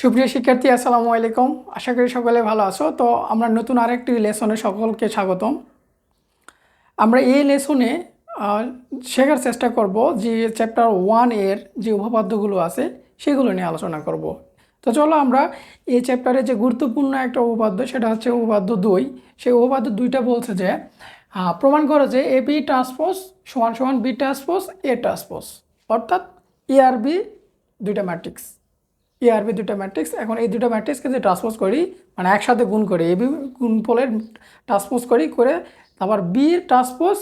সুপ্রিয় শিক্ষার্থী, আসসালামু আলাইকুম। আশা করি সকলে ভালো আছো। তো আমরা নতুন আরেকটি লেসনে সকলকে স্বাগতম। আমরা এই লেসনে শেখার চেষ্টা করব যে চ্যাপ্টার ওয়ানের যে উপপাদ্যগুলো আছে, সেগুলো নিয়ে আলোচনা করব। তো চলো আমরা এই চ্যাপ্টারে যে গুরুত্বপূর্ণ একটা উপপাদ্য, সেটা হচ্ছে উপপাদ্য দুই। সেই উপপাদ্য দুইটা বলছে যে প্রমাণ করে যে এ, বি ট্রান্সপোজ সমান সমান বি ট্রান্সপোজ এ ট্রান্সপোজ অর্থাৎ এ আর বি দুইটা ম্যাট্রিক্স। এআরবি দুটো ম্যাট্রিক্স এখন এই দুটো ম্যাট্রিক্সকে যে ট্রান্সপোজ করি মানে একসাথে গুণ করি এবি গুণফলের ট্রান্সপোজ করি, করে তারপর বি ট্রান্সপোজ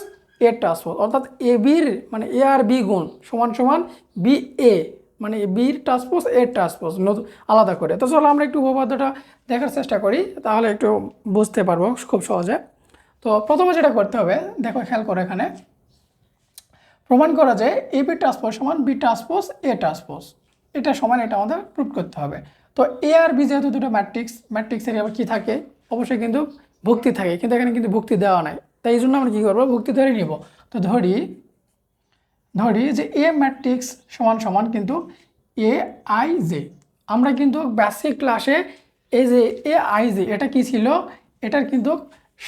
এ ট্রান্সপোজ অর্থাৎ এ বির মানে এ আর বি গুণ, সমান সমান বি এ মানে বির ট্রান্সপোজ এ ট্রান্সপোজ নতুন, আলাদা করে। তো চলো আমরা একটু উপপাদ্যটা দেখার চেষ্টা করি, তাহলে একটু বুঝতে পারব খুব সহজে। তো প্রথমে যেটা করতে হবে, দেখো খেয়াল করো এখানে, প্রমাণ করা যায় এ বি ট্রান্সপোজ সমান বি ট্রান্সপোজ এ ট্রান্সপোজ এটা সমান, এটা আমাদের প্রুভ করতে হবে। তো এ আর বি যেহেতু দুটো ম্যাট্রিক্স ম্যাট্রিক্সের আবার কী থাকে? অবশ্যই কিন্তু ভুক্তি থাকে, কিন্তু এখানে কিন্তু ভুক্তি দেওয়া নাই। তাই এই জন্য আমরা কী করব? ভুক্তি ধরে নিব। তো ধরি ধরি যে এ ম্যাট্রিক্স সমান সমান কিন্তু এ আই জে আমরা কিন্তু বেসিক ক্লাসে এই যে এ আই জে এটা কি ছিল? এটার কিন্তু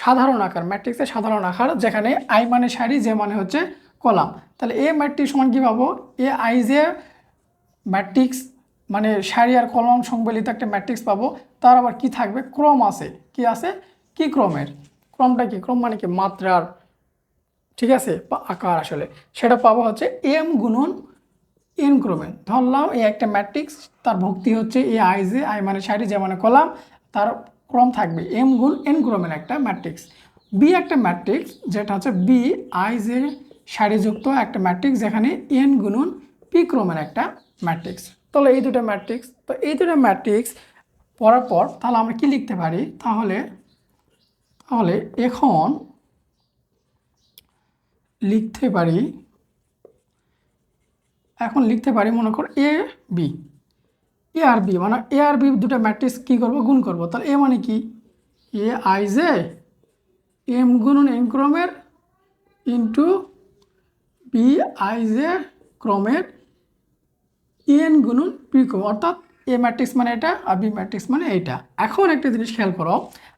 সাধারণ আকার ম্যাট্রিক্সের সাধারণ আকার, যেখানে আই মানে সারি যে মানে হচ্ছে কলাম। তাহলে এ ম্যাট্রিক্স সমান কী পাবো? এ আই জে ম্যাট্রিক্স মানে সারি আর কলম সংবলিত একটা ম্যাট্রিক্স পাবো। তার আবার কি থাকবে? ক্রম আছে। কি আছে? কি ক্রমের? ক্রমটা কি? ক্রম মানে কি? মাত্রার। ঠিক আছে? বা আকার আসলে। সেটা পাবো হচ্ছে এম গুণন এন ক্রমে। ধরলাম এই একটা ম্যাট্রিক্স তার ভক্তি হচ্ছে এ, আই, জে, আই মানে সারি যে মানে কলাম, তার ক্রম থাকবে এম গুণ এন ক্রমের একটা ম্যাট্রিক্স বি একটা ম্যাট্রিক্স যেটা হচ্ছে বি আই জে সারিযুক্ত একটা ম্যাট্রিক্স যেখানে এন গুণন পি ক্রমের একটা ম্যাট্রিক্স তাহলে এই দুটো ম্যাট্রিক্স তো এই দুটো ম্যাট্রিক্স পড়ার পর তাহলে আমরা কি লিখতে পারি? তাহলে তাহলে এখন লিখতে পারি, এখন লিখতে পারি মনে কর এ বি এ আর বি মানে এ আর বি দুটো ম্যাট্রিক্স কী করব? গুণ করব। তাহলে এ মানে কি? এ আই জে এম গুণন এম ক্রমের ইন্টু বি আই জে ক্রমের এন গুণন পি ক্রম অর্থাৎ এ ম্যাট্রিক্স মানে এটা আর বি ম্যাট্রিক্স মানে এইটা। এখন একটা জিনিস খেয়াল করো,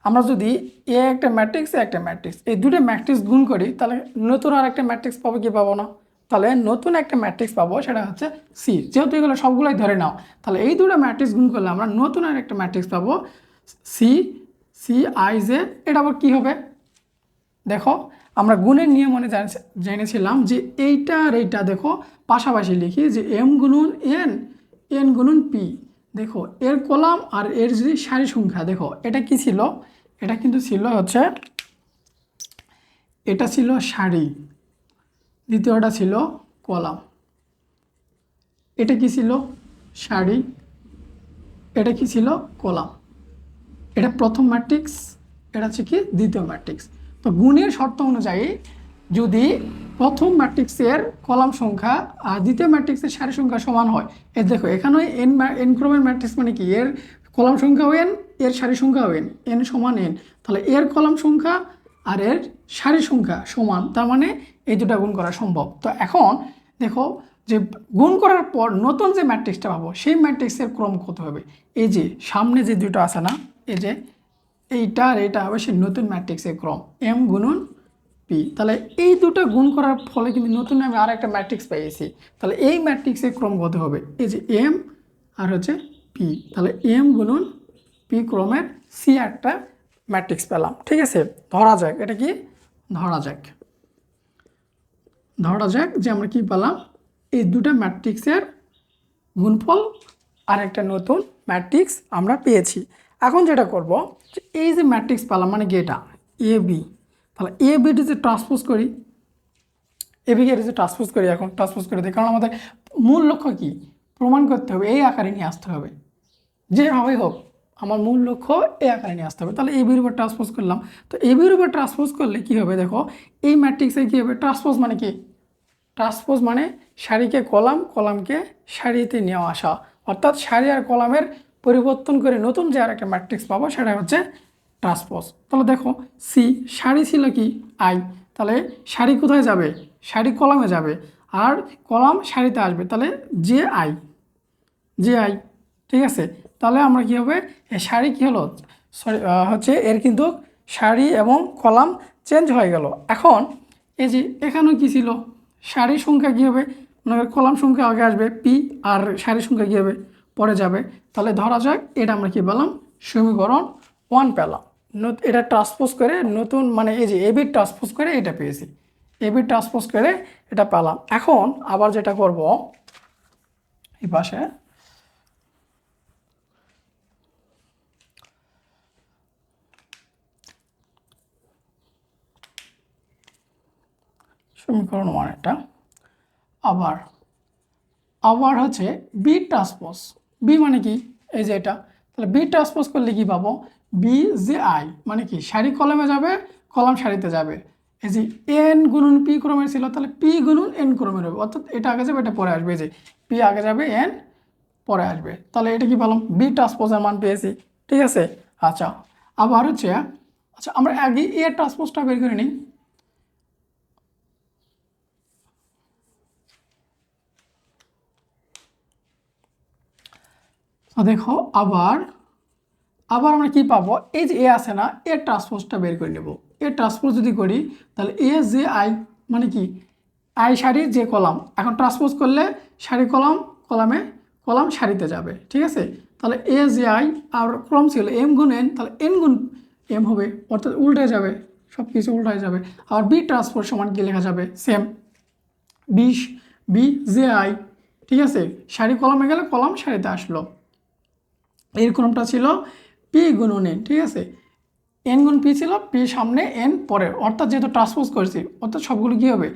আমরা যদি এ একটা ম্যাট্রিক্স, এ একটা ম্যাট্রিক্স, এই দুটো ম্যাট্রিক্স গুণ করি, তাহলে নতুন আর একটা ম্যাট্রিক্স পাবো কি পাবো না? তাহলে নতুন একটা ম্যাট্রিক্স পাবো, সেটা হচ্ছে সি। যেহেতু এগুলো সবগুলোই ধরে নাও, তাহলে এই দুটো ম্যাট্রিক্স গুণ করলে আমরা নতুন আর একটা ম্যাট্রিক্স পাবো, সি সি, আই জে এটা আবার কী হবে? দেখো আমরা গুণের নিয়ম মনে জান- জেনেছিলাম যে এইটা আর এইটা দেখো, পাশাপাশি লিখি যে এম গুণুন এন এন গুণুন পি। দেখো, এর কলাম আর এর যদি সারি সংখ্যা, দেখো, এটা কি ছিল? এটা কিন্তু ছিল হচ্ছে, এটা ছিল সারি। দ্বিতীয়টা ছিল কলাম। এটা কি ছিল? সারি। এটা কি ছিল? কলাম। এটা প্রথম ম্যাট্রিক্স এটা হচ্ছে কি? দ্বিতীয় ম্যাট্রিক্স তো গুণের শর্ত অনুযায়ী যদি প্রথম ম্যাট্রিক্সের কলাম সংখ্যা আর দ্বিতীয় ম্যাট্রিক্সের সারি সংখ্যা সমান হয় এর দেখো এখানে এন এন ক্রমের ম্যাট্রিক্স মানে কি? এর কলাম সংখ্যাও এন এর সারি সংখ্যাও এন এন সমান এন তাহলে এর কলাম সংখ্যা আর এর সারি সংখ্যা সমান, তার মানে এই দুটা গুণ করা সম্ভব। তো এখন দেখো যে গুণ করার পর নতুন যে ম্যাট্রিক্সটা পাবো, সেই ম্যাট্রিক্সের ক্রম কত হবে? এই যে সামনে যে দুটো আছে না, এই যে এইটা আর এইটা হবে সেই নতুন ম্যাট্রিক্সের ক্রম, এম গুণন পি। তাহলে এই দুটো গুণ করার ফলে কিন্তু নতুন আমি আর একটা ম্যাট্রিক্স পেয়েছি। তাহলে এই ম্যাট্রিক্সের ক্রম কত হবে? এই যে এম আর হচ্ছে পি। তাহলে এম গুণন পি ক্রমের সি একটা ম্যাট্রিক্স পেলাম। ঠিক আছে? ধরা যাক, এটা কি? ধরা যাক। ধরা যাক যে আমরা কি পেলাম? এই দুটো ম্যাট্রিক্সের গুণফল আর একটা নতুন ম্যাট্রিক্স আমরা পেয়েছি। এখন যেটা করব এই যে ম্যাট্রিক্স পেলাম মানে এটা এ বি তাহলে এ বিটি যে ট্রান্সপোজ করি এ বিকে যে ট্রান্সপোজ করি এখন ট্রান্সপোজ করে দিই। কারণ আমাদের মূল লক্ষ্য কি? প্রমাণ করতে হবে, এই আকারে নিয়ে আসতে হবে। যেভাবেই হোক, আমার মূল লক্ষ্য এই আকারে নিয়ে আসতে হবে। তাহলে এ বির উপর ট্রান্সপোজ করলাম। তো এ বির উপর ট্রান্সপোজ করলে কী হবে দেখো, এই ম্যাট্রিক্সে কী হবে? ট্রান্সপোজ মানে কি? ট্রান্সপোজ মানে শাড়িকে কলাম, কলামকে শাড়িতে নিয়ে আসা। অর্থাৎ শাড়ি আর কলামের পরিবর্তন করে নতুন যে আর একটা ম্যাট্রিক্স পাবো সেটা হচ্ছে ট্রান্সপোজ তাহলে দেখো সি সারি ছিল কি? আই তাহলে সারি কোথায় যাবে? সারি কলামে যাবে। আর কলাম সারিতে আসবে, তাহলে জে আই জে আই ঠিক আছে? তাহলে আমরা কী হবে? সারি কী হলো? সরি হচ্ছে এর কিন্তু সারি এবং কলাম চেঞ্জ হয়ে গেল। এখন এই যে এখানেও কী ছিল? সারির সংখ্যা কী হবে? মনে কলাম সংখ্যা আগে আসবে পি আর সারির সংখ্যা কী হবে? পরে যাবে। তাহলে ধরা যাক, এটা আমরা কি পেলাম? সমীকরণ ওয়ান পেলাম। এটা ট্রান্সপোজ করে নতুন মানে এই যে এবি ট্রান্সপোজ করে এটা পেয়েছি। এবি ট্রান্সপোজ করে এটা পেলাম। এখন আবার যেটা করব, এই পাশে, সমীকরণ ওয়ান এটা। আবার আবার হচ্ছে বি ট্রান্সপোজ বি মানে কি? এই যে এটা। তাহলে বি ট্রান্সপোজ করলে কি পাবো? বি জে আই মানে কি? সারি কলমে যাবে, কলম সারিতে যাবে। এই যে এন গুণন পি ক্রমের ছিল, তাহলে পি গুণন এন ক্রমের হবে। অর্থাৎ এটা আগে যাবে, এটা পরে আসবে। যে পি আগে যাবে এন পরে আসবে। তাহলে এটা কি পেলাম? বি ট্রান্সপোজের মান পেয়েছি। ঠিক আছে? আচ্ছা। আবার হচ্ছে আচ্ছা আমরা আগে এ ট্রান্সপোজটা বের করে নিই। দেখো আবার আবার আমরা কি পাবো? এই যে এ আছে না, এ ট্রান্সপোজটা বের করে নেব। এ ট্রান্সপোজ যদি করি, তাহলে এ যে আই মানে কি? আই সারি, যে কলাম। এখন ট্রান্সপোজ করলে সারি কলাম, কলামে, কলাম সারিতে যাবে, ঠিক আছে? তাহলে এ যে আই আর ক্রম ছিল এম গুণ এন তাহলে এন গুণ এম হবে, অর্থাৎ উল্টে যাবে সব কিছু উল্টায় যাবে আর বি ট্রান্সপোজ সমান কি লেখা যাবে? সেম বিশ বি জে আই ঠিক আছে? সারি কলামে গেলে কলাম সারিতে আসলো। এর ক্রমটা ছিল পি গুণন এন ঠিক আছে? এন গুণ পি ছিল পি সামনে এন পরের। অর্থাৎ যেহেতু ট্রান্সপোজ করেছি, অর্থাৎ সবগুলো কী হবে?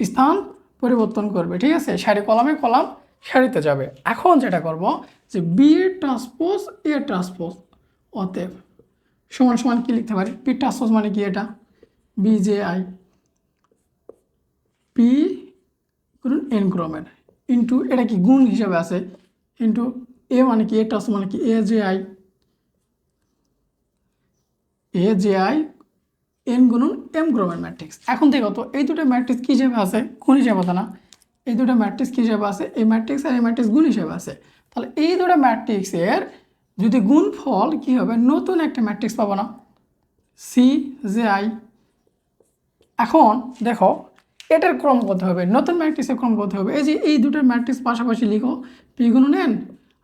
স্থান পরিবর্তন করবে, ঠিক আছে? সারি কলামে কলাম সারিতে যাবে। এখন যেটা করব যে বি ট্রান্সপোজ এ ট্রান্সপোজ অতএব সমান সমান কি লিখতে পারি? পি ট্রান্সপোজ মানে কি এটা? বি জে আই পি করুন এন ক্রমের। ইন্টু এটা কি গুণ হিসাবে আছে? ইন্টু এ মানে কি? এ ট্রান্স মানে কি? A J I, A J I, N গুণন এম ক্রমের ম্যাট্রিক্স। এখন দেখো তো, এই দুটো ম্যাট্রিক্স কী হিসেবে আছে? গুণ হিসেবে না? এই দুটো ম্যাট্রিক্স কী হিসেবে আছে? এই ম্যাট্রিক্স আর এই ম্যাট্রিক্স গুণ হিসেবে আছে। তাহলে এই দুটো ম্যাট্রিক্সের যদি গুণ ফল কী হবে? নতুন একটা ম্যাট্রিক্স পাবো না। C J I. এখন দেখো, এটার ক্রম করতে হবে। নতুন ম্যাট্রিক্সের ক্রম করতে হবে। এই যে এই দুটোর ম্যাট্রিক্স পাশাপাশি লিখো, পি গুণন এন।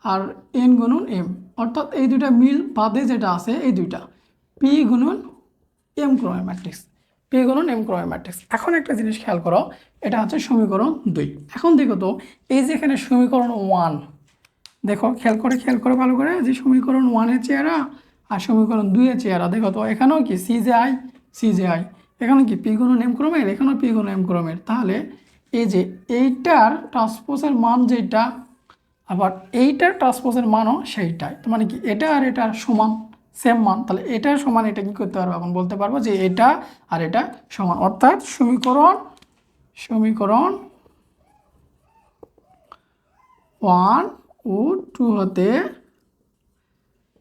আর এন গুণন এম অর্থাৎ এই দুইটা মিল বাদে যেটা আছে, এই দুইটা। পি গুণন এম ক্রমের ম্যাট্রিক্স পি গুণন এম ক্রমের ম্যাট্রিক্স এখন একটা জিনিস খেয়াল করো, এটা হচ্ছে সমীকরণ দুই। এখন দেখো তো, এই যে এখানে সমীকরণ ওয়ান দেখো, খেয়াল করে খেয়াল করে ভালো করে, যে সমীকরণ ওয়ানের চেহারা আর সমীকরণ দুইয়ের চেহারা। দেখো তো, এখানেও কি C J I C J I এখানে কি পি গুণ এম ক্রমের? এখানেও পি গুণ এম ক্রমের। তাহলে এই যে এইটার ট্রান্সপোজের মান যেটা আবার এইটার ট্রান্সপোজের মানও সেইটাই। তো মানে কি, এটা আর এটার সমান সেম মান, তাহলে এটার সমান এটা কি করতে পারব? এখন বলতে পারব যে এটা আর এটা সমান। অর্থাৎ সমীকরণ সমীকরণ ওয়ান ও টু হতে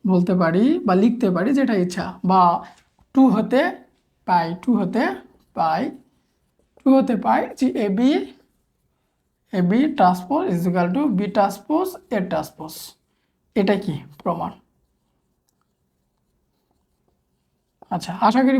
বলতে পারি বা লিখতে পারি যেটা ইচ্ছা, বা টু হতে পাই টু হতে পাই টু হতে পাই, যে A B A B transpose is equal to B transpose A transpose এটা কি? প্রমাণ। আচ্ছা আশা করি